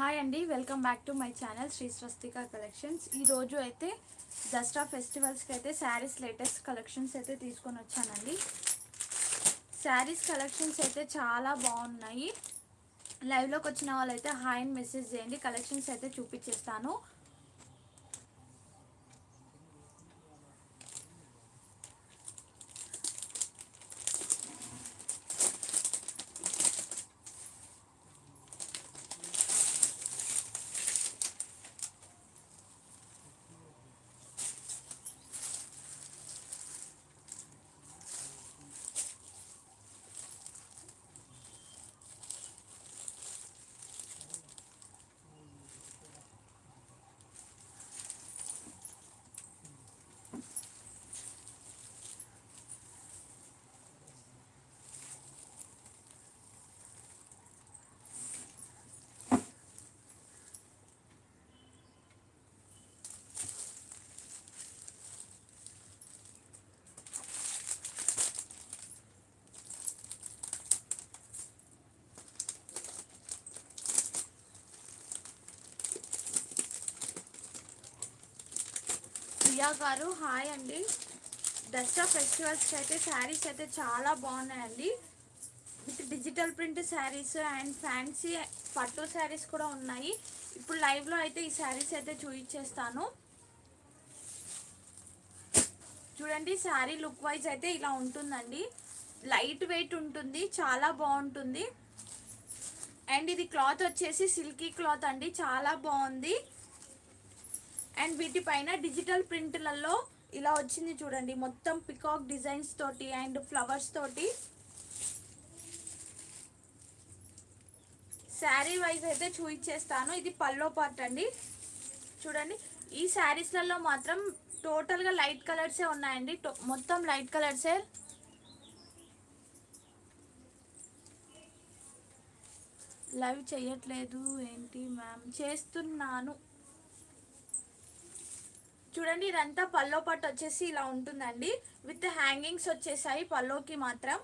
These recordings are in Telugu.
హాయ్ అండి welcome back to my channel Shri Swastika collections ఈరోజు అయితే దసరా ఫెస్టివల్స్కి అయితే శారీస్ లేటెస్ట్ కలెక్షన్స్ అయితే తీసుకొని వచ్చానండి శారీస్ కలెక్షన్స్ అయితే చాలా బాగున్నాయి. లైవ్లోకి వచ్చిన వాళ్ళైతే హాయ్ అని మెసేజ్ చేయండి. కలెక్షన్స్ అయితే చూపించేస్తాను. ప్రియా గారు హాయ్ అండి. దసరా ఫెస్టివల్స్కి అయితే శారీస్ అయితే చాలా బాగున్నాయండి. With digital print saris and fancy పట్టు శారీస్ కూడా ఉన్నాయి. ఇప్పుడు లైవ్లో అయితే ఈ శారీస్ అయితే చూపించేస్తాను చూడండి శారీ లుక్ వైజ్ అయితే ఇలా ఉంటుందండి. లైట్ వెయిట్ ఉంటుంది చాలా బాగుంటుంది. అండ్ ఇది క్లాత్ వచ్చేసి సిల్కీ క్లాత్ అండి చాలా బాగుంది. అండ్ వీటిపైన డిజిటల్ ప్రింట్లలో ఇలా వచ్చింది చూడండి. మొత్తం పికాక్ డిజైన్స్ తోటి అండ్ ఫ్లవర్స్ తోటి. శారీ వైజ్ అయితే చూపించేస్తాను. ఇది పల్లో పార్ట్ అండి. చూడండి. ఈ శారీస్లలో మాత్రం టోటల్గా లైట్ కలర్సే ఉన్నాయండి. టో- మొత్తం లైట్ కలర్సే లైవ్ చేయట్లేదు ఏంటి మ్యామ్ చేస్తున్నాను. చూడండి ఇదంతా పల్లో పట్టు వచ్చేసి ఇలా ఉంటుందండి. విత్ హ్యాంగింగ్స్ వచ్చేసాయి పల్లోకి మాత్రం.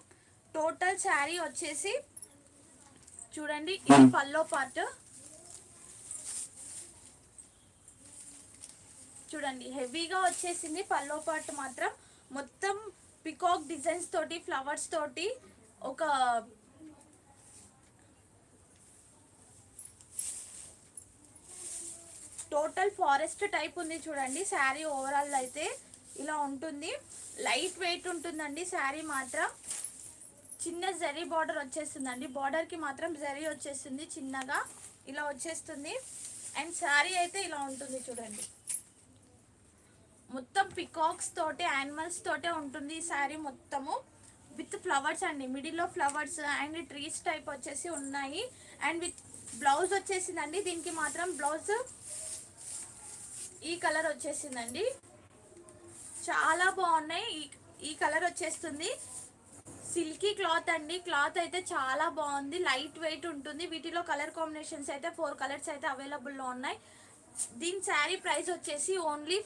టోటల్ శారీ వచ్చేసి చూడండి ఇది పల్లో పార్ట్ చూడండి హెవీగా వచ్చేసింది పల్లో పార్ట్ మాత్రం. మొత్తం పికాక్ డిజైన్స్ తోటి ఫ్లవర్స్ తోటి ఒక టోటల్ ఫారెస్ట్ టైప్ ఉంది చూడండి. శారీ ఓవరాల్ అయితే ఇలా ఉంటుంది. లైట్ వెయిట్ ఉంటుందండి శారీ మాత్రం. చిన్న జరీ బార్డర్ వచ్చేస్తుందండి. బార్డర్కి మాత్రం జరీ వచ్చేస్తుంది చిన్నగా. ఇలా వచ్చేస్తుంది. అండ్ శారీ అయితే ఇలా ఉంటుంది చూడండి. మొత్తం పికాక్స్ తోటి యానిమల్స్ తోటే ఉంటుంది ఈ శారీ మొత్తము. విత్ ఫ్లవర్స్ అండి. మిడిల్లో ఫ్లవర్స్ అండ్ ట్రీస్ టైప్ వచ్చేసి ఉన్నాయి. అండ్ విత్ బ్లౌజ్ వచ్చేసిందండి. దీనికి మాత్రం బ్లౌజ్ ఈ కలర్ వచ్చేసిందండి. చాలా బాగున్నాయి. ఈ ఈ కలర్ వచ్చేస్తుంది. సిల్కీ క్లాత్ అండి. క్లాత్ అయితే చాలా బాగుంది. లైట్ వెయిట్ ఉంటుంది. వీటిలో కలర్ కాంబినేషన్స్ అయితే ఫోర్ కలర్స్ అయితే అవైలబుల్లో ఉన్నాయి. దీని శారీ ప్రైస్ వచ్చేసి only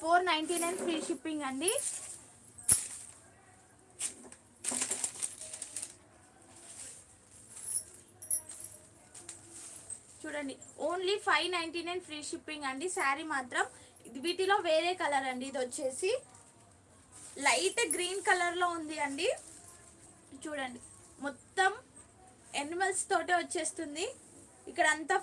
four ninety nine free shipping అండి. చూడండి only five ninety nine free shipping అండి. శారీ మాత్రం వీటిలో వేరే కలర్ అండి. ఇది వచ్చేసి లైట్ గ్రీన్ కలర్లో ఉంది అండి. చూడండి మొత్తం యానిమల్స్ తోటే వచ్చేస్తుంది. ఇక్కడ అంతా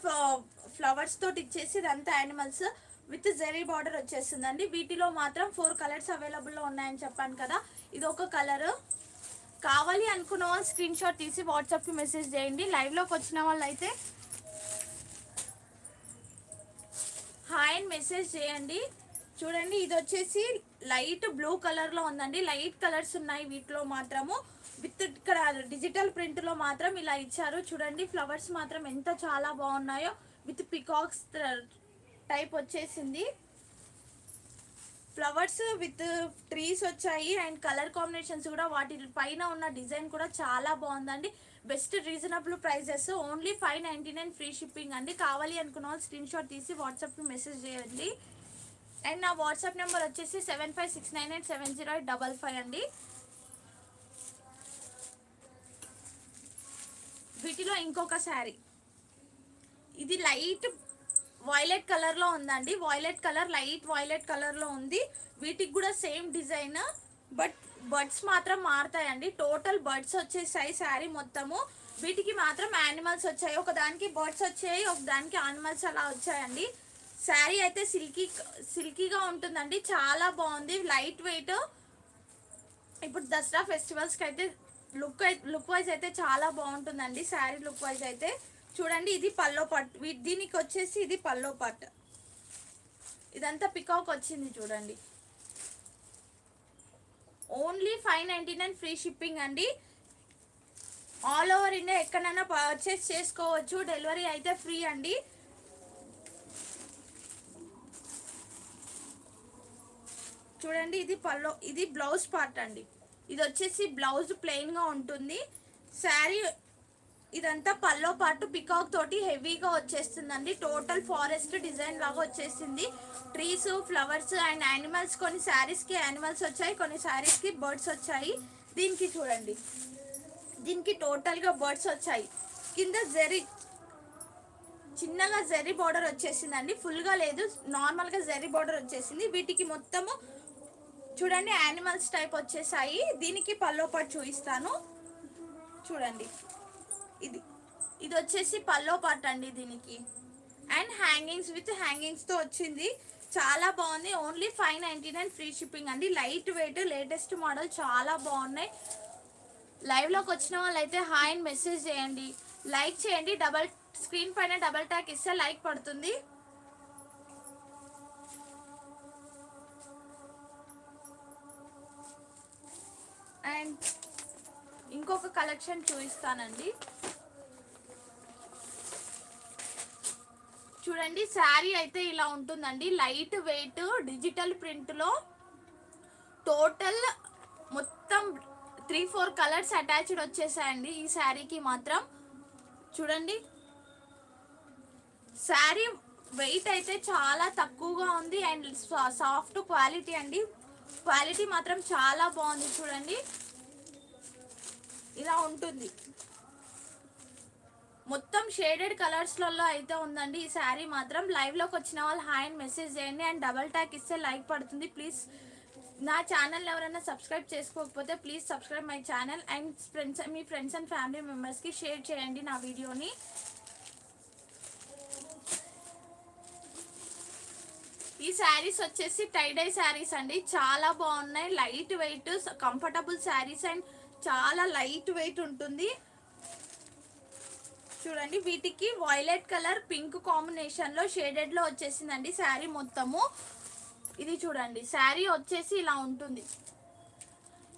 ఫ్లవర్స్ తోటి ఇచ్చేసి ఇదంతా యానిమల్స్ విత్ జెరీ బార్డర్ వచ్చేస్తుందండి. వీటిలో మాత్రం ఫోర్ కలర్స్ అవైలబుల్లో ఉన్నాయని చెప్పాను కదా. ఇది ఒక కలర్ కావాలి అనుకున్న వాళ్ళు స్క్రీన్ షాట్ తీసి వాట్సాప్కి మెసేజ్ చేయండి. లైవ్లోకి వచ్చిన వాళ్ళు అయితే హాయ్ అని మెసేజ్ చేయండి. చూడండి ఇది వచ్చేసి లైట్ బ్లూ కలర్లో ఉందండి. లైట్ కలర్స్ ఉన్నాయి వీటిలో మాత్రము. విత్ ఇక్కడ డిజిటల్ ప్రింట్లో మాత్రం ఇలా ఇచ్చారు. చూడండి ఫ్లవర్స్ మాత్రం ఎంత చాలా బాగున్నాయో. విత్ పికాక్స్ టైప్ వచ్చేసింది. ఫ్లవర్స్ విత్ ట్రీస్ వచ్చాయి. అండ్ కలర్ కాంబినేషన్స్ కూడా వాటి పైన ఉన్న డిజైన్ కూడా చాలా బాగుందండి. Best reasonable prices. Only five ninety nine free shipping అండి. కావాలి అనుకున్న వాళ్ళు స్క్రీన్ షాట్ తీసి వాట్సాప్కి మెసేజ్ చేయండి. అండ్ నా వాట్సాప్ నెంబర్ వచ్చేసి seven five six nine eight seven zero eight double five అండి. వీటిలో ఇంకొక శారీ. ఇది లైట్ వైలెట్ కలర్లో ఉందండి. వైలెట్ కలర్ లైట్ వైలెట్ కలర్లో ఉంది. వీటికి కూడా సేమ్ డిజైన్ బట్ బర్డ్స్ మాత్రం మారుతాయండి. టోటల్ బర్డ్స్ వచ్చేసాయి శారీ మొత్తము. వీటికి మాత్రం యానిమల్స్ వచ్చాయి. ఒక దానికి బర్డ్స్ వచ్చాయి ఒక దానికి యానిమల్స్ అలా వచ్చాయండి. శారీ అయితే సిల్కీ సిల్కీగా ఉంటుందండి. చాలా బాగుంది. Light weight. ఇప్పుడు దసరా ఫెస్టివల్స్కి అయితే లుక్ లుక్ వైజ్ అయితే చాలా బాగుంటుందండి శారీ లుక్ వైజ్ అయితే. చూడండి ఇది పల్లో పట్ వీ- దీనికి వచ్చేసి ఇది పల్లో పట్. ఇదంతా పికాక్ వచ్చింది చూడండి. Only five ninety nine free shipping అండి. ఆల్ ఓవర్ ఇండియా ఎక్కడైనా పర్చేస్ చేసుకోవచ్చు. డెలివరీ అయితే ఫ్రీ అండి. చూడండి ఇది పల్లో ఇది బ్లౌజ్ పార్ట్ అండి. ఇది వచ్చేసి బ్లౌజ్ ప్లెయిన్గా ఉంటుంది. శారీ ఇదంతా పల్లో పాటు పికాక్ తోటి హెవీగా వచ్చేస్తుందండి. టోటల్ ఫారెస్ట్ డిజైన్ లాగా వచ్చేసింది. ట్రీస్ ఫ్లవర్స్ అండ్ యానిమల్స్ కొన్ని శారీస్కి యానిమల్స్ వచ్చాయి కొన్ని శారీస్కి బర్డ్స్ వచ్చాయి. దీనికి చూడండి. దీనికి టోటల్గా బర్డ్స్ వచ్చాయి. కింద జెరీ చిన్నగా జెరీ బార్డర్ వచ్చేసిందండి. ఫుల్గా లేదు నార్మల్గా జెరీ బార్డర్ వచ్చేసింది. వీటికి మొత్తము చూడండి యానిమల్స్ టైప్ వచ్చేసాయి. దీనికి పల్లో పాటు చూపిస్తాను. చూడండి. ఇది. ఇది వచ్చేసి పల్లో పార్ట్ అండి దీనికి. అండ్ హ్యాంగింగ్స్ విత్ హ్యాంగింగ్స్తో వచ్చింది. చాలా బాగుంది. Only five ninety nine free shipping అండి. లైట్ వెయిట్ లేటెస్ట్ మోడల్ చాలా బాగున్నాయి. లైవ్లోకి వచ్చిన వచ్చిన వాళ్ళైతే హాయ్ అండ్ మెసేజ్ చేయండి. లైక్ చేయండి. డబల్ స్క్రీన్ పైన డబల్ ట్యాక్ ఇస్తే లైక్ పడుతుంది. అండ్ ఇంకొక కలెక్షన్ చూపిస్తానండి. చూడండి శారీ అయితే ఇలా ఉంటుందండి. లైట్ వెయిట్ డిజిటల్ ప్రింట్లో టోటల్ మొత్తం త్రీ ఫోర్ కలర్స్ అటాచ్డ్ వచ్చేసాయండి ఈ శారీకి మాత్రం. చూడండి. శారీ వెయిట్ అయితే చాలా తక్కువగా ఉంది అండ్ సాఫ్ట్ క్వాలిటీ అండి. క్వాలిటీ మాత్రం చాలా బాగుంది చూడండి. ఇలా ఉంటుంది. మొత్తం షేడెడ్ కలర్స్లలో అయితే ఉందండి. ఈ శారీ మాత్రం లైవ్లోకి వచ్చిన వాళ్ళు హాయ్ అండ్ మెసేజ్ చేయండి. అండ్ డబల్ ట్యాక్ ఇస్తే లైక్ పడుతుంది. ప్లీజ్ నా ఛానల్ ఎవరైనా సబ్స్క్రైబ్ చేసుకోకపోతే please subscribe my channel and friends me friends and family మెంబర్స్కి షేర్ చేయండి నా వీడియోని. ఈ శారీస్ వచ్చేసి టైడై శారీస్ అండి. చాలా బాగున్నాయి. Light weight comfortable saris and చాలా లైట్ వెయిట్ ఉంటుంది. చూడండి వీటికి వైలెట్ కలర్ పింక్ కాంబినేషన్లో షేడెడ్లో వచ్చేసిందండి శారీ మొత్తము. ఇది చూడండి శారీ వచ్చేసి ఇలా ఉంటుంది.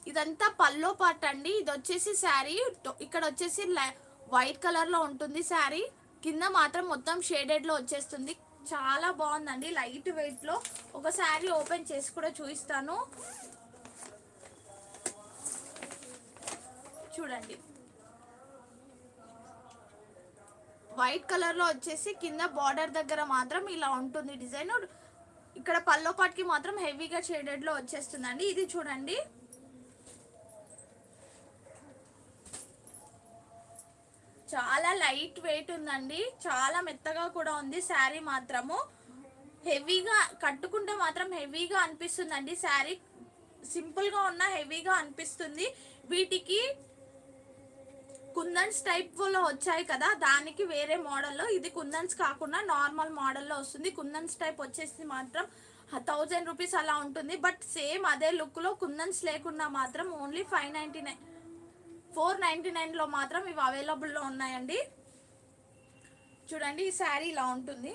ఇదంతా పల్లో పార్ట్ అండి. ఇది వచ్చేసి శారీ ఇక్కడ వచ్చేసి వైట్ కలర్లో ఉంటుంది శారీ. కింద మాత్రం మొత్తం షేడెడ్లో వచ్చేస్తుంది. చాలా బాగుందండి. లైట్ వెయిట్లో ఒక శారీ ఓపెన్ చేసి కూడా చూపిస్తాను. చూడండి. వైట్ కలర్లో వచ్చేసి కింద బార్డర్ దగ్గర మాత్రం ఇలా ఉంటుంది డిజైన్. ఇక్కడ పల్లో పాటికి మాత్రం హెవీగా షేడెడ్లో వచ్చేస్తుందండి. ఇది చూడండి. చాలా లైట్ వెయిట్ ఉందండి. చాలా మెత్తగా కూడా ఉంది శారీ మాత్రము. హెవీగా కట్టుకుంటే మాత్రం హెవీగా అనిపిస్తుందండి శారీ. సింపుల్గా ఉన్న హెవీగా అనిపిస్తుంది. వీటికి కుందన్స్ టైప్లో వచ్చాయి కదా దానికి వేరే మోడల్లో. ఇది కుందన్స్ కాకుండా నార్మల్ మోడల్లో వస్తుంది. కుందన్స్ టైప్ వచ్చేసి మాత్రం థౌజండ్ రూపీస్ అలా ఉంటుంది. బట్ సేమ్ అదే లుక్లో కుందన్స్ లేకుండా మాత్రం only five ninety nine four ninety నైన్లో మాత్రం ఇవి అవైలబుల్లో ఉన్నాయండి. చూడండి ఈ శారీ ఇలా ఉంటుంది.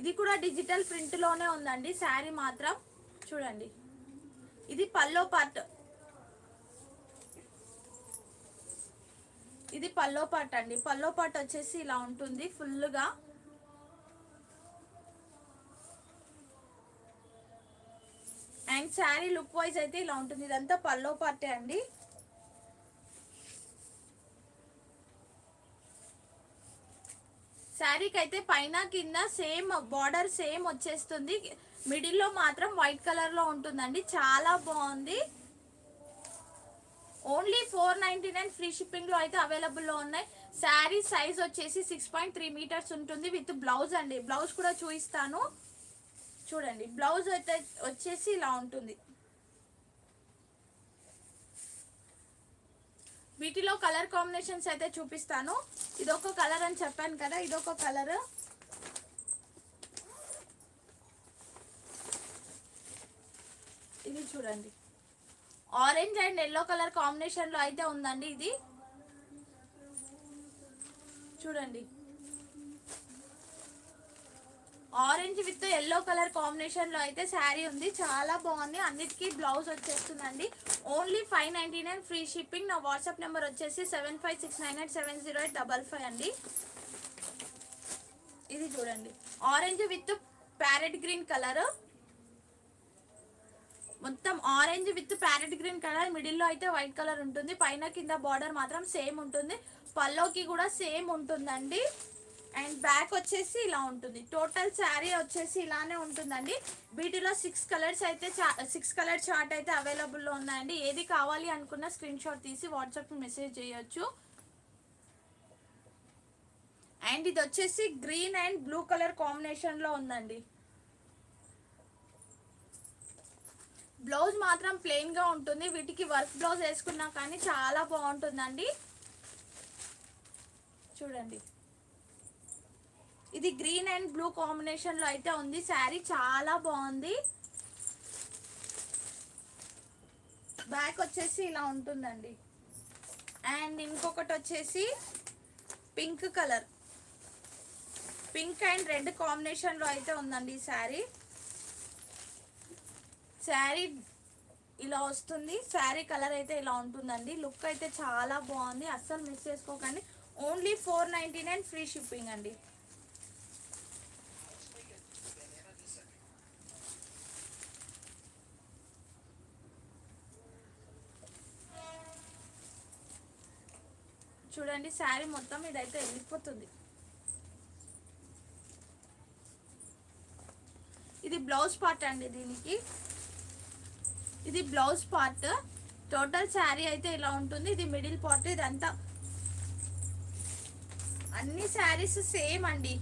ఇది కూడా డిజిటల్ ప్రింట్లోనే ఉందండి శారీ మాత్రం. చూడండి. ఇది పల్లో పార్ట్ ఇది పల్లో పార్ట్ అండి. పల్లో పార్ట్ వచ్చేసి ఇలా ఉంటుంది ఫుల్గా అండ్ శారీ లుక్ వైజ్ అయితే ఇలా ఉంటుంది. ఇదంతా పల్లో పార్టే అండి. శారీకి అయితే పైన కింద సేమ్ బార్డర్ సేమ్ వచ్చేస్తుంది. మిడిల్లో మాత్రం వైట్ కలర్లో ఉంటుందండి. చాలా బాగుంది. Only only four ninety nine free షిప్పింగ్లో అయితే అవైలబుల్లో ఉన్నాయి. శారీ సైజ్ వచ్చేసి సిక్స్ పాయింట్ త్రీ మీటర్స్ ఉంటుంది విత్ బ్లౌజ్ అండి. బ్లౌజ్ కూడా చూపిస్తాను. చూడండి బ్లౌజ్ అయితే వచ్చేసి ఇలా ఉంటుంది. వీటిలో కలర్ కాంబినేషన్స్ అయితే చూపిస్తాను. ఇదొక కలర్ అని చెప్పాను కదా ఇదొక కలర్. ఇది చూడండి. ఆరెంజ్ అండ్ ఎల్లో కలర్ కాంబినేషన్లో అయితే ఉందండి ఇది. చూడండి. ఆరెంజ్ విత్ ఎల్లో కలర్ కాంబినేషన్లో అయితే శారీ ఉంది. చాలా బాగుంది. అన్నిటికీ బ్లౌజ్ వచ్చేస్తుందండి. Only five ninety nine free shipping నా వాట్సాప్ నెంబర్ వచ్చేసి seven five six nine eight seven zero eight double five అండి. ఇది చూడండి. Orange with parrot green colour మొత్తం orange with parrot green colour మిడిల్లో అయితే వైట్ కలర్ ఉంటుంది. పైన కింద బార్డర్ మాత్రం సేమ్ ఉంటుంది. పల్లోకి కూడా సేమ్ ఉంటుందండి. అండ్ బ్యాక్ వచ్చేసి ఇలా ఉంటుంది. టోటల్ శారీ వచ్చేసి ఇలానే ఉంటుందండి. వీటిలో సిక్స్ కలర్స్ అయితే సిక్స్ కలర్ చార్ట్ అయితే అవైలబుల్లో ఉన్నాయండి. ఏది కావాలి అనుకున్న స్క్రీన్ షాట్ తీసి వాట్సాప్ మెసేజ్ చేయొచ్చు. అండ్ ఇది వచ్చేసి గ్రీన్ అండ్ బ్లూ కలర్ కాంబినేషన్లో ఉందండి. బ్లౌజ్ మాత్రం ప్లెయిన్గా ఉంటుంది. వీటికి వర్క్ బ్లౌజ్ వేసుకున్నా కానీ చాలా బాగుంటుందండి. చూడండి. ఇది గ్రీన్ అండ్ బ్లూ కాంబినేషన్లో అయితే ఉంది. శారీ చాలా బాగుంది. బ్యాక్ వచ్చేసి ఇలా ఉంటుందండి. అండ్ ఇంకొకటి వచ్చేసి pink colour. Pink and red కాంబినేషన్లో అయితే ఉందండి ఈ శారీ. శారీ ఇలా వస్తుంది. శారీ కలర్ అయితే ఇలా ఉంటుందండి. లుక్ అయితే చాలా బాగుంది. అస్సలు మిస్ చేసుకోకండి. Only four ninety nine free shipping అండి. చూడండి శారీ మొత్తం ఇదైతే వెళ్ళిపోతుంది. ఇది బ్లౌజ్ పార్ట్ అండి దీనికి. ఇది బ్లౌజ్ పార్ట్. టోటల్ శారీ అయితే ఇలా ఉంటుంది? ఇది మిడిల్ పార్ట్ ఇదంతా. అన్ని శారీస్ సేమ్ అండి.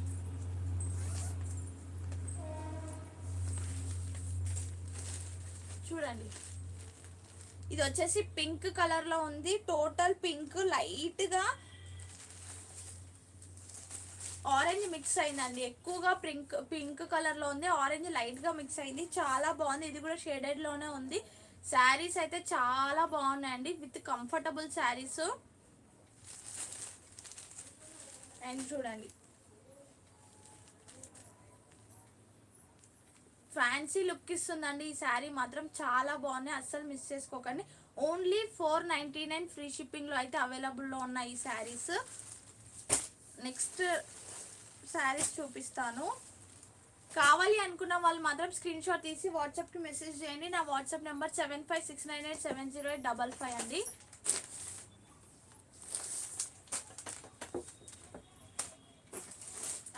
చూడండి. ఇది వచ్చేసి పింక్ కలర్లో ఉంది. టోటల్ పింక్ లైట్గా ఆరెంజ్ మిక్స్ అయిందండి. ఎక్కువగా పింక్ పింక్ కలర్లో ఉంది. ఆరెంజ్ లైట్గా మిక్స్ అయింది. చాలా బాగుంది. ఇది కూడా షేడెడ్లోనే ఉంది. శారీస్ అయితే చాలా బాగున్నాయండి. With comfortable saris. అండ్ చూడండి. ఫ్యాన్సీ లుక్ ఇస్తుందండి. ఈ శారీ మాత్రం చాలా బాగున్నాయి అస్సలు మిస్ చేసుకోకండి. Only four ninety nine free షిప్పింగ్లో అయితే అవైలబుల్లో ఉన్నాయి ఈ శారీస్. నెక్స్ట్ శారీస్ చూపిస్తాను. కావాలి అనుకున్న వాళ్ళు మాత్రం స్క్రీన్ షాట్ తీసి వాట్సాప్కి మెసేజ్ చేయండి. నా WhatsApp number seven five six nine eight seven zero eight double five అండి.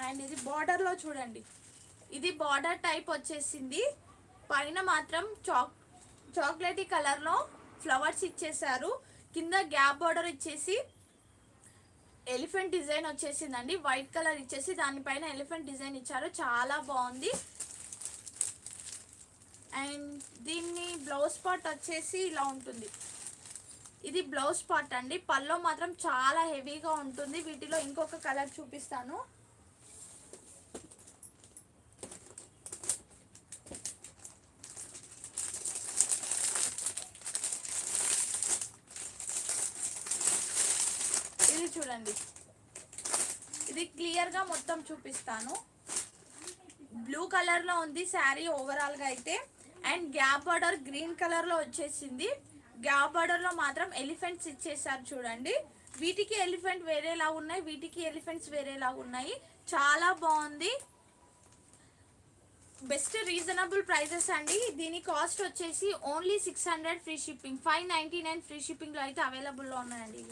అండ్ ఇది బార్డర్లో చూడండి. ఇది బార్డర్ టైప్ వచ్చేసింది. పైన మాత్రం చాక్ చాక్లెటీ కలర్లో ఫ్లవర్స్ ఇచ్చేసారు కింద గ్యాప్ బార్డర్ ఇచ్చేసి ఎలిఫెంట్ డిజైన్ వచ్చేసిందండి. వైట్ కలర్ ఇచ్చేసి దానిపైన ఎలిఫెంట్ డిజైన్ ఇచ్చారు. చాలా బాగుంది. అండ్ దీన్ని బ్లౌజ్ పార్ట్ వచ్చేసి ఇలా ఉంటుంది. ఇది బ్లౌజ్ పార్ట్ అండి. పల్లో మాత్రం చాలా హెవీగా ఉంటుంది. వీటిలో ఇంకొక కలర్ చూపిస్తాను ఇది చూడండి. ఇది క్లియర్గా మొత్తం చూపిస్తాను. బ్లూ కలర్లో ఉంది శారీ ఓవరాల్గా అయితే. అండ్ గ్యాప్ బార్డర్ గ్రీన్ కలర్లో వచ్చేసింది. గ్యాప్ బార్డర్లో మాత్రం ఎలిఫెంట్స్ ఇచ్చేసారు చూడండి. వీటికి ఎలిఫెంట్ వేరేలా ఉన్నాయి వీటికి ఎలిఫెంట్స్ వేరేలా ఉన్నాయి. చాలా బాగుంది. బెస్ట్ రీజనబుల్ ప్రైజెస్ అండి. దీని కాస్ట్ వచ్చేసి only six hundred free shipping five ninety nine free షిప్పింగ్లో అయితే అవైలబుల్లో ఉన్నాయండి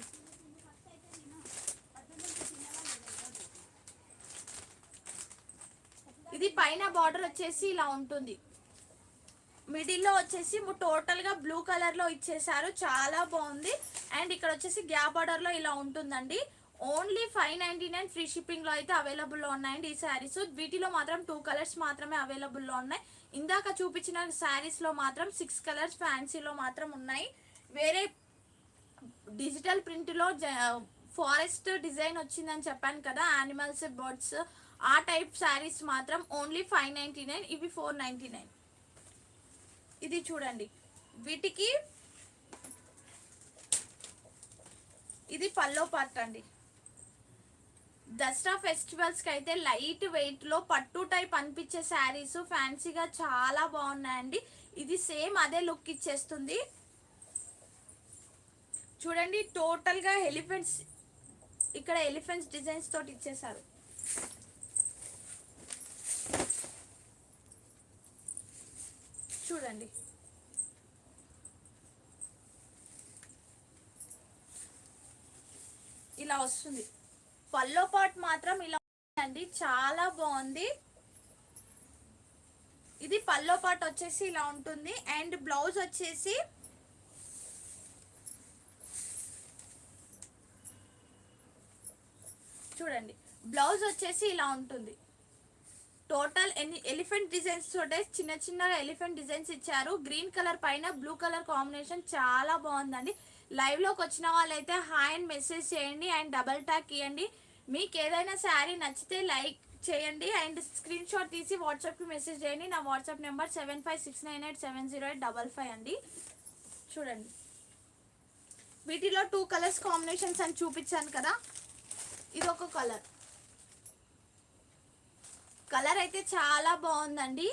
ఇది పైన బార్డర్ వచ్చేసి ఇలా ఉంటుంది. మిడిల్లో వచ్చేసి టోటల్గా బ్లూ కలర్లో ఇచ్చేసారు చాలా బాగుంది. అండ్ ఇక్కడ వచ్చేసి గ్యాప్ బార్డర్లో ఇలా ఉంటుందండి. Only five ninety nine free షిప్పింగ్లో అయితే అవైలబుల్లో ఉన్నాయండి ఈ శారీస్. వీటిలో మాత్రం టూ కలర్స్ మాత్రమే అవైలబుల్లో ఉన్నాయి. ఇందాక చూపించిన శారీస్లో మాత్రం సిక్స్ కలర్స్ ఫ్యాన్సీలో మాత్రం ఉన్నాయి. వేరే డిజిటల్ ప్రింట్లో ఫారెస్ట్ డిజైన్ వచ్చిందని చెప్పాను కదా యానిమల్స్ బర్డ్స్ ఆ టైప్ శారీస్ మాత్రం ఓన్లీ ఫైవ్ నైంటీ నైన్ ఇవి ఫోర్ నైంటీ నైన్. ఇది చూడండి. వీటికి ఇది పల్లో పార్ట్ అండి. దసరా ఫెస్టివల్స్కి అయితే లైట్ వెయిట్లో పట్టు టైప్ అనిపించే శారీస్ ఫ్యాన్సీగా చాలా బాగున్నాయండి. ఇది సేమ్ అదే లుక్ ఇచ్చేస్తుంది. చూడండి టోటల్గా ఎలిఫెంట్స్ ఇక్కడ ఎలిఫెంట్స్ డిజైన్స్ తోటి ఇచ్చేసారు చూడండి. ఇలా వస్తుంది. పల్లో పాట్ మాత్రం ఇలా అండి చాలా బాగుంది. ఇది పల్లో పాట్ వచ్చేసి ఇలా ఉంటుంది. అండ్ బ్లౌజ్ వచ్చేసి చూడండి. బ్లౌజ్ వచ్చేసి ఇలా ఉంటుంది. టోటల్ ఎన్ని ఎలిఫెంట్ డిజైన్స్ తోటే చిన్న చిన్నగా ఎలిఫెంట్ డిజైన్స్ ఇచ్చారు. గ్రీన్ కలర్ పైన బ్లూ కలర్ కాంబినేషన్ చాలా బాగుందండి. లైవ్లోకి వచ్చిన వాళ్ళైతే హాయ్ అండ్ మెసేజ్ చేయండి అండ్ డబల్ టాక్ ఇవ్వండి మీకు ఏదైనా శారీ నచ్చితే లైక్ చేయండి అండ్ స్క్రీన్ షాట్ తీసి వాట్సాప్కి మెసేజ్ చేయండి. నా WhatsApp number seven five six nine eight seven zero eight double five అండి. చూడండి. వీటిలో టూ కలర్స్ కాంబినేషన్స్ అని చూపించాను కదా. ఇది ఒక కలర్. కలర్ అయితే చాలా బాగుందండి.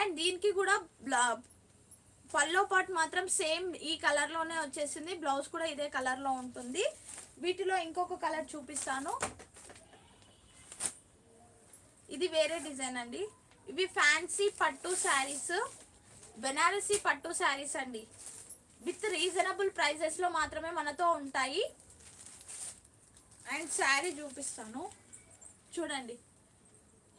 అండ్ దీనికి కూడా పల్లో పాట్ మాత్రం సేమ్ ఈ కలర్లోనే వచ్చేసింది. బ్లౌజ్ కూడా ఇదే కలర్లో ఉంటుంది. వీటిలో ఇంకొక కలర్ చూపిస్తాను. ఇది వేరే డిజైన్ అండి. ఇవి ఫ్యాన్సీ పట్టు శారీస్ బెనారసీ పట్టు శారీస్ అండి. విత్ రీజనబుల్ ప్రైజెస్లో మాత్రమే మనతో ఉంటాయి. అండ్ శారీ చూపిస్తాను. చూడండి.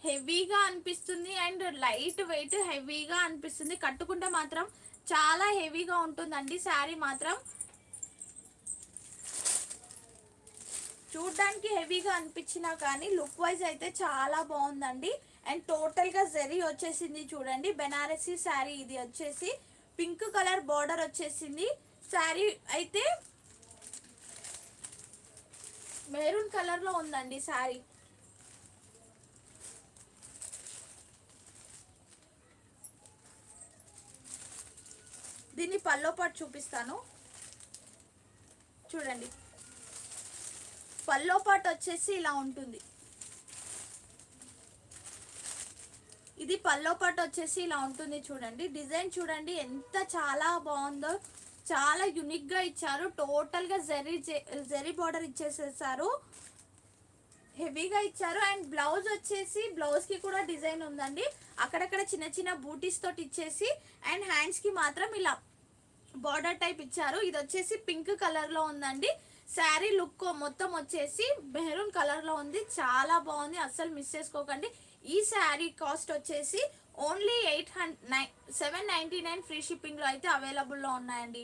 హెవీగా అనిపిస్తుంది అండ్ లైట్ వెయిట్ హెవీగా అనిపిస్తుంది. కట్టుకుంటే మాత్రం చాలా హెవీగా ఉంటుందండి శారీ మాత్రం. చూడ్డానికి హెవీగా అనిపించినా కానీ లుక్ వైజ్ అయితే చాలా బాగుందండి. అండ్ టోటల్గా జరీ వచ్చేసింది చూడండి. బెనారసీ శారీ ఇది వచ్చేసి. పింక్ కలర్ బార్డర్ వచ్చేసింది. శారీ అయితే మెరూన్ కలర్లో ఉందండి శారీ. పల్లో పాటు చూపిస్తాను. చూడండి. పల్లో పాటు వచ్చేసి ఇలా ఉంటుంది. ఇది పల్లో పాటు వచ్చేసి ఇలా ఉంటుంది చూడండి. డిజైన్ చూడండి ఎంత చాలా బాగుందో చాలా యునిక్గా ఇచ్చారు. టోటల్గా జరీ జరీ బార్డర్ ఇచ్చేసేసారు. హెవీగా ఇచ్చారు. అండ్ బ్లౌజ్ వచ్చేసి బ్లౌజ్కి కూడా డిజైన్ ఉందండి. అక్కడక్కడ చిన్న చిన్న బూటీస్ తోటి ఇచ్చేసి అండ్ హ్యాండ్స్కి మాత్రం ఇలా బార్డర్ టైప్ ఇచ్చారు. ఇది వచ్చేసి పింక్ కలర్లో ఉందండి. శారీ లుక్ మొత్తం వచ్చేసి మెహరూన్ కలర్లో ఉంది. చాలా బాగుంది. అస్సలు మిస్ చేసుకోకండి. ఈ శారీ కాస్ట్ వచ్చేసి only eight hundred nine seven ninety nine free షిప్పింగ్లో అయితే అవైలబుల్లో ఉన్నాయండి.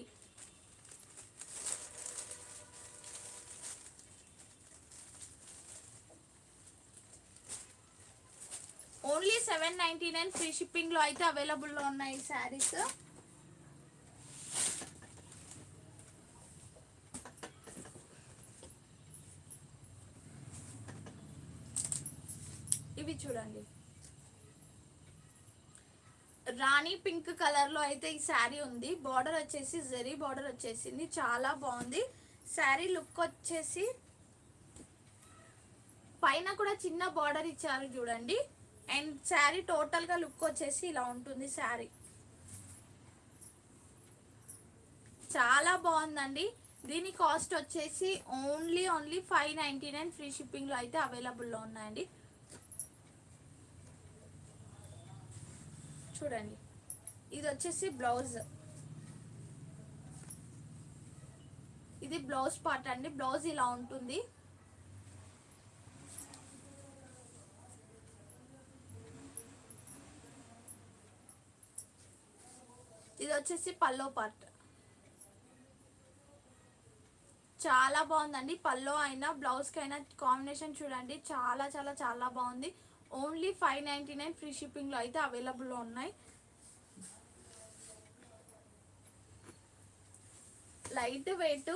Only seven ninety nine free షిప్పింగ్లో అయితే అవైలబుల్లో ఉన్నాయి ఈ శారీస్. ఇవి చూడండి. రాణి పింక్ కలర్లో అయితే ఈ శారీ ఉంది. బార్డర్ వచ్చేసి జరీ బార్డర్ వచ్చేసింది. చాలా బాగుంది. శారీ లుక్ వచ్చేసి పైన కూడా చిన్న బార్డర్ ఇచ్చారు చూడండి. అండ్ శారీ టోటల్గా లుక్ వచ్చేసి ఇలా ఉంటుంది శారీ. చాలా బాగుందండి. దీని కాస్ట్ వచ్చేసి only only five ninety nine free షిప్పింగ్లో అయితే అవైలబుల్లో ఉన్నాయండి. చూడండి. ఇది వచ్చేసి బ్లౌజ్. ఇది బ్లౌజ్ పార్ట్ అండి. బ్లౌజ్ ఇలా ఉంటుంది. ఇది వచ్చేసి పల్లో పార్ట్. చాలా బాగుందండి. పల్లో అయినా బ్లౌజ్కి అయినా కాంబినేషన్ చూడండి. చాలా చాలా చాలా బాగుంది. Only five ninety nine free షిప్పింగ్లో అయితే అవైలబుల్లో ఉన్నాయి. Light weight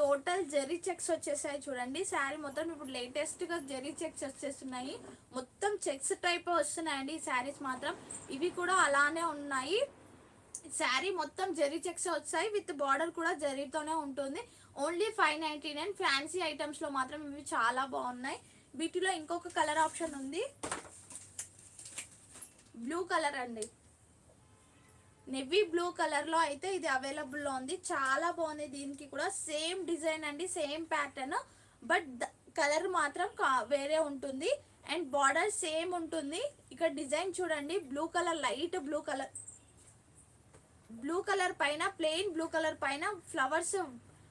total zari checks వచ్చేసాయి చూడండి. శారీ మొత్తం ఇప్పుడు లేటెస్ట్గా జెరీ చెక్స్ వచ్చేస్తున్నాయి. మొత్తం చెక్స్ టైప్ వస్తున్నాయండి ఈ శారీస్ మాత్రం. ఇవి కూడా అలానే ఉన్నాయి. శారీ మొత్తం జెరీ చెక్స్ వచ్చాయి. విత్ బార్డర్ కూడా జరీతోనే ఉంటుంది. Only five ninety nine fancy ఐటమ్స్లో మాత్రం ఇవి చాలా బాగున్నాయి. వీటిలో ఇంకొక కలర్ ఆప్షన్ ఉంది. బ్లూ కలర్ అండి. నెవీ బ్లూ కలర్లో అయితే ఇది అవైలబుల్లో ఉంది. చాలా బాగుంది దీనికి కూడా. సేమ్ డిజైన్ అండి సేమ్ ప్యాటర్న్. బట్ కలర్ మాత్రం కా- వేరే ఉంటుంది. అండ్ బార్డర్ సేమ్ ఉంటుంది. ఇక్కడ డిజైన్ చూడండి. Blue colour light blue colour. Blue colour పైన ప్లెయిన్ బ్లూ కలర్ పైన ఫ్లవర్స్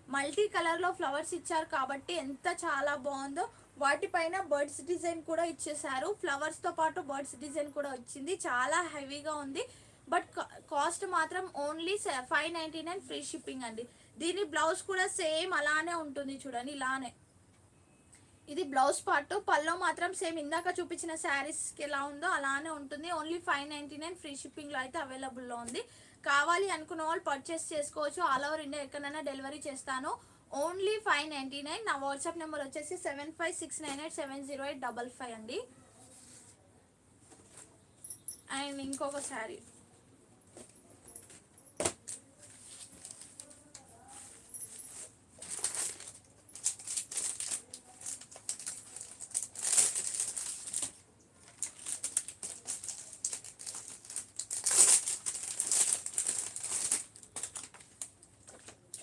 మల్టీ కలర్లో ఫ్లవర్స్ ఇచ్చారు కాబట్టి ఎంత చాలా బాగుందో. వాటిపైన బర్డ్స్ డిజైన్ కూడా ఇచ్చేసారు ఫ్లవర్స్తో పాటు బర్డ్స్ డిజైన్ కూడా వచ్చింది. చాలా హెవీగా ఉంది. బట్ కాస్ట్ మాత్రం only five ninety nine free shipping అండి. దీని బ్లౌజ్ కూడా సేమ్ అలానే ఉంటుంది చూడండి ఇలానే. ఇది బ్లౌజ్ పార్ట్ పల్లో మాత్రం సేమ్ ఇందాక చూపించిన శారీస్కి ఎలా ఉందో అలానే ఉంటుంది. Only five ninety nine free షిప్పింగ్లో అయితే అవైలబుల్లో ఉంది. కావాలి అనుకున్న వాళ్ళు పర్చేస్ చేసుకోవచ్చు. ఆల్ ఓవర్ ఇండియా ఎక్కడైనా డెలివరీ చేస్తాను. Only five ninety nine. నా వాట్సాప్ నెంబర్ వచ్చేసి seven five six nine eight seven zero eight double five అండి. అండ్ ఇంకొక శారీ.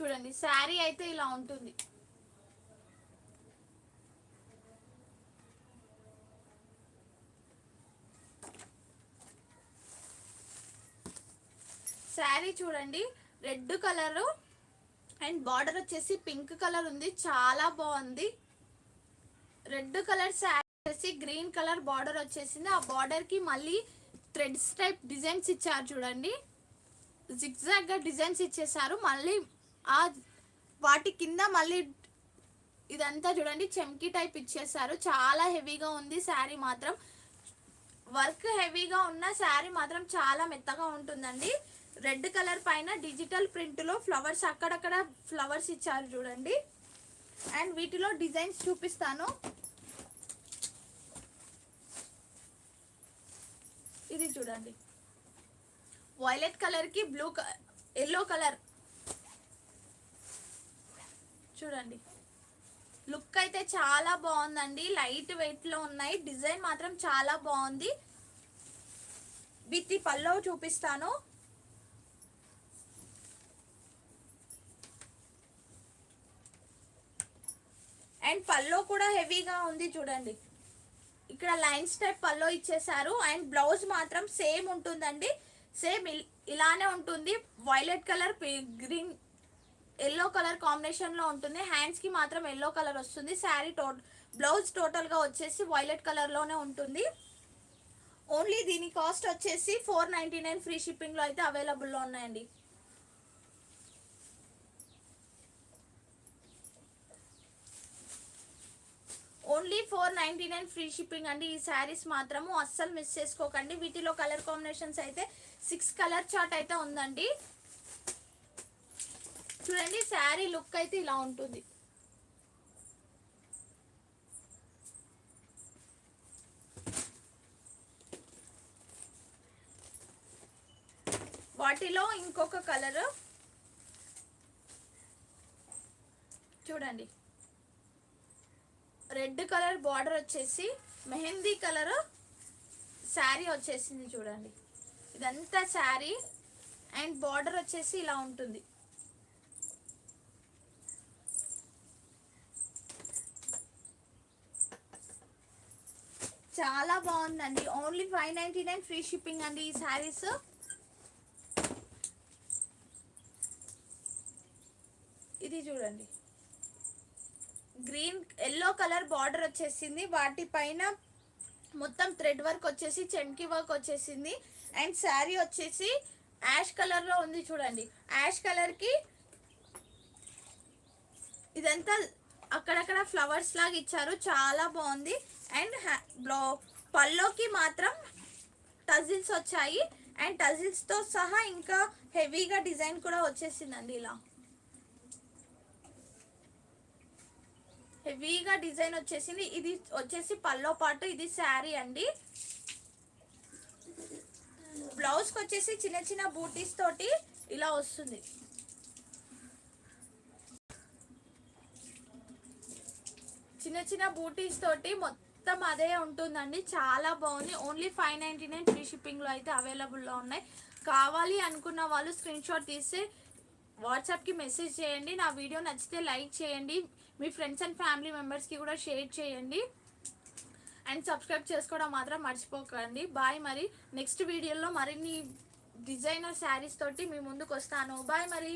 చూడండి శారీ అయితే ఇలా ఉంటుంది. శారీ చూడండి రెడ్ కలర్ అండ్ బార్డర్ వచ్చేసి పింక్ కలర్ ఉంది చాలా బాగుంది. రెడ్ కలర్ శారీ వచ్చేసి గ్రీన్ కలర్ బార్డర్ వచ్చేసింది. ఆ బార్డర్కి మళ్ళీ థ్రెడ్స్ టైప్ డిజైన్స్ ఇచ్చారు చూడండి. జిగ్జాగ్గా డిజైన్స్ ఇచ్చేసారు. మళ్ళీ ఆ వాటి కింద మళ్ళీ ఇదంతా చూడండి చెమ్కి టైప్ ఇచ్చేసారు చాలా హెవీగా ఉంది శారీ మాత్రం. వర్క్ హెవీగా ఉన్న శారీ మాత్రం చాలా మెత్తగా ఉంటుందండి. రెడ్ కలర్ పైన డిజిటల్ ప్రింట్లో ఫ్లవర్స్ అక్కడక్కడ ఫ్లవర్స్ ఇచ్చారు చూడండి. అండ్ వీటిలో డిజైన్స్ చూపిస్తాను. ఇది చూడండి. వైలెట్ కలర్కి బ్లూ బ్లూ ఎల్లో కలర్ చూడండి. లుక్ అయితే చాలా బాగుందండి. లైట్ వెయిట్లో ఉన్నాయి. డిజైన్ మాత్రం చాలా బాగుంది. విత్ ఈ పల్లవ్ చూపిస్తాను. అండ్ పల్లో కూడా హెవీగా ఉంది చూడండి. ఇక్కడ లైన్స్ టైప్ పల్లో ఇచ్చేసారు అండ్ బ్లౌజ్ మాత్రం సేమ్ ఉంటుందండి. సేమ్ ఇలానే ఉంటుంది. Violet colour green yellow colour కాంబినేషన్లో ఉంటుంది. హ్యాండ్స్కి మాత్రం ఎల్లో కలర్ వస్తుంది. శారీ టో బ్లౌజ్ టోటల్గా వచ్చేసి వైలెట్ కలర్లోనే ఉంటుంది. ఓన్లీ దీని కాస్ట్ వచ్చేసి ఫోర్ నైన్టీ నైన్ ఫ్రీ షిప్పింగ్లో అయితే అవైలబుల్లో ఉన్నాయండి. Only four ninety nine free shipping అండి. ఈ శారీస్ మాత్రము అస్సలు మిస్ చేసుకోకండి. వీటిలో కలర్ కాంబినేషన్స్ అయితే సిక్స్ కలర్ చార్ట్ అయితే ఉందండి. చూడండి శారీ లుక్ అయితే ఇలా ఉంటుంది. వాటిలో ఇంకొక కలర్. చూడండి. రెడ్ కలర్ బార్డర్ వచ్చేసి మెహందీ కలర్ శారీ వచ్చేసింది చూడండి. ఇదంతా శారీ అండ్ బార్డర్ వచ్చేసి ఇలా ఉంటుంది. చాలా బాగుందండి. Only five ninety nine free shipping అండి ఈ శారీస్ ఇది చూడండి. గ్రీన్ ఎల్లో కలర్ బార్డర్ వచ్చేసింది. వాటిపైన మొత్తం థ్రెడ్ వర్క్ వచ్చేసి చెమ్కి వర్క్ వచ్చేసింది. అండ్ శారీ వచ్చేసి యాష్ కలర్లో ఉంది చూడండి. యాష్ కలర్కి ఇదంతా అక్కడక్కడ ఫ్లవర్స్ లాగా ఇచ్చారు. చాలా బాగుంది. అండ్ బ్లో పల్లోకి మాత్రం టజిల్స్ వచ్చాయి. అండ్ టజిల్స్తో సహా ఇంకా హెవీగా డిజైన్ కూడా వచ్చేసిందండి ఇలా. హెవీగా డిజైన్ వచ్చేసింది. ఇది వచ్చేసి పల్లో పాటు ఇది శారీ అండి. బ్లౌజ్కి వచ్చేసి చిన్న చిన్న బూటీస్ తోటి ఇలా వస్తుంది. చిన్న చిన్న బూటీస్ తోటి మొత్తం అదే ఉంటుందండి. చాలా బాగుంది. Only five ninety nine free షిప్పింగ్లో అయితే అవైలబుల్లో ఉన్నాయి. కావాలి అనుకున్న వాళ్ళు స్క్రీన్ షాట్ తీసి వాట్సాప్కి మెసేజ్ చేయండి. నా వీడియో నచ్చితే లైక్ చేయండి. మీ ఫ్రెండ్స్ అండ్ ఫ్యామిలీ మెంబర్స్కి కూడా షేర్ చేయండి. అండ్ సబ్స్క్రైబ్ చేసుకోవడం మాత్రం మర్చిపోకండి. బాయ్ మరి. నెక్స్ట్ వీడియోలో మరిన్ని డిజైనర్ శారీస్ తోటి మీ ముందుకు వస్తాను. బాయ్ మరి.